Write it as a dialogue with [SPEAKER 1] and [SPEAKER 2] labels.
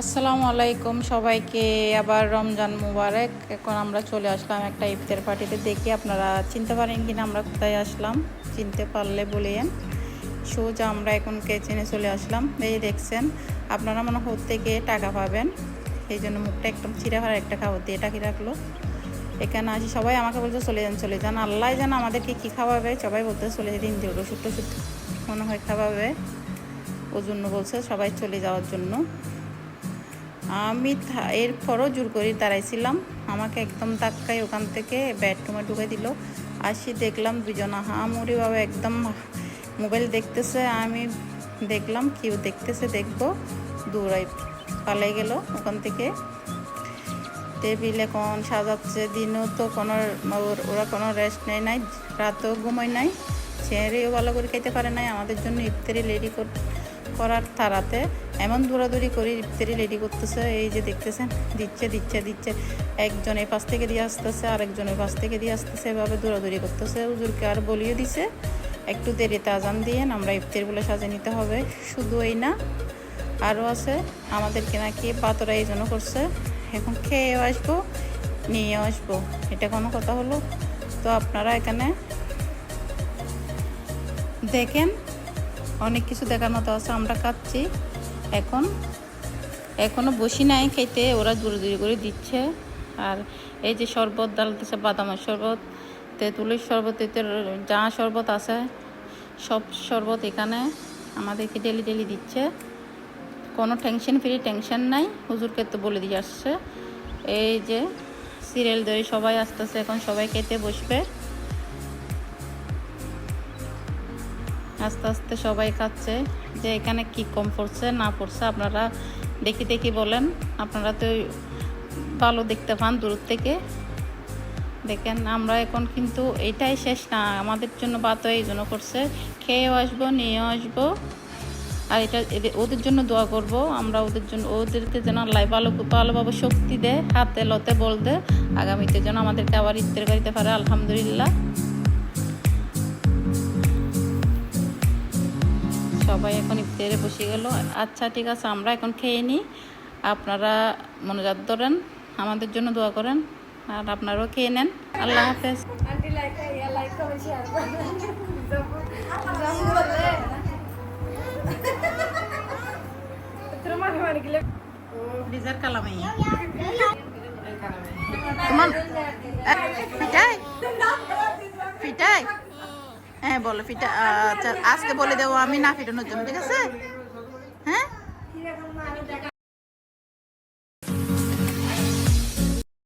[SPEAKER 1] আসসালামু আলাইকুম সবাইকে, আবার রমজান মুবারক। এখন আমরা চলে আসলাম একটা ইফতার পার্টিতে। দেখি আপনারা চিনতে পারেন কিনা আমরা কোথায় আসলাম। চিনতে পারলে বলিয়েন সোজা আমরা এখন কিচেনে চলে আসলাম। এই দেখছেন, আপনারা মনে হয় থেকে টাকা পাবেন। এই জন্য মুখটা একদম চিরা ফারা একটা খাবার দিয়ে টাকি রাখল। এখানে আসি, সবাই আমাকে বলছে চলে যান চলে যান। আল্লাহ যেন আমাদেরকে কী খাওয়াবে। সবাই বলতে চলে দিন যে ওষুধ টষুধ মনে হয় খাওয়াবে। ওর জন্য বলছে সবাই চলে যাওয়ার জন্য। আমি এরপরও জোর করে দাঁড়াইছিলাম। আমাকে একদম ধাক্কায় ওখান থেকে বেডরুমে ঢুকে দিল। আসি দেখলাম দুজন হামুরি বাবা একদম মোবাইল দেখতেছে, আমি দেখলাম কেউ দেখতেছে, দেখব। দৌড়াই পালাই গেল ওখান থেকে। টেবিল এখন সাজাচ্ছে, দিনও তো কোনো, ওর- কোনো রেস্ট নেয় নাই, রাতেও ঘুমায় নাই। ছেড়েও ভালো করে খেতে পারে নাই, আমাদের জন্য ইফতারি রেডি করার তারাতে এমন দৌড়াদৌড়ি করে ইফতারি রেডি করতেছে, এই যে দেখতেছেন, দিচ্ছে দিচ্ছে দিচ্ছে। একজন পাশ থেকে দিয়ে আসতেছে, আরেকজন ওই পাশ থেকে দিয়ে আসতেছে, এভাবে দৌড়াদৌড়ি করতেছে। হুজুরকে আর বলিয়ে দিছে, একটু দেরিতে আজান দিয়ে আমরা ইফতার বলে সাজে নিতে হবে। শুধু এই না আরও আছে, আমাদেরকে নাকি পাতরা এই জন্য করছে। এখন খেয়েও আসব, নিয়েও আসব। এটা কোনো কথা হলো? তো আপনারা এখানে দেখেন অনেক কিছু দেখার মতো আছে, আমরা খাচ্ছি। এখন, এখনও বসি নাই খেতে, ওরা দূরে দূরে করে দিচ্ছে। আর এই যে শরবত ডালতেছে, বাদামের শরবত, তেঁতুলের শরবত এতে যা শরবত আছে, সব শরবত এখানে আমাদেরকে ডেলি ডেলি দিচ্ছে। কোনো টেনশন ফ্রি টেনশন নাই, হুজুরকে তো বলে দিয়ে আসছে। এই যে সিরিয়াল ধরে সবাই আসতেছে, এখন সবাই খেতে বসবে। আস্তে আস্তে সবাই খাচ্ছে যে এখানে কি কম পড়ছে, না পড়ছে, আপনারা দেখি দেখি বলেন। আপনারা তো ভালো দেখতে পান দূর থেকে। দেখেন, আমরা এখন কিন্তু এটাই শেষ না, আমাদের জন্য বাত এই জন্য করছে। খেয়েও আসব, নিয়েও আসব। আর এটা ওদের জন্য দোয়া করব। আমরা ওদের জন্য, ওদেরকে যেন আল্লাহ ভালো, ভালোভাবে শক্তি দেয়, হাতে লতে বল আগামীতে যেন আমাদেরকে আবার ইফতার করিতে পারে, আলহামদুলিল্লাহ। সবাই এখন ইফতারে বসে গেল। আচ্ছা ঠিক আছে আমরা এখন খেয়ে নিই। আপনারা মনোজাত ধরেন আমাদের জন্য দোয়া করেন আর আপনারাও খেয়ে নেন। আল্লাহ হাফেজ। ডিজার কালামাই তোমার পিঠাই পিঠাই হ্যাঁ বলো পিঠা আচ্ছা আজকে বলে দেবো আমি না ফিটানোর জন্য ঠিক আছে? হ্যাঁ?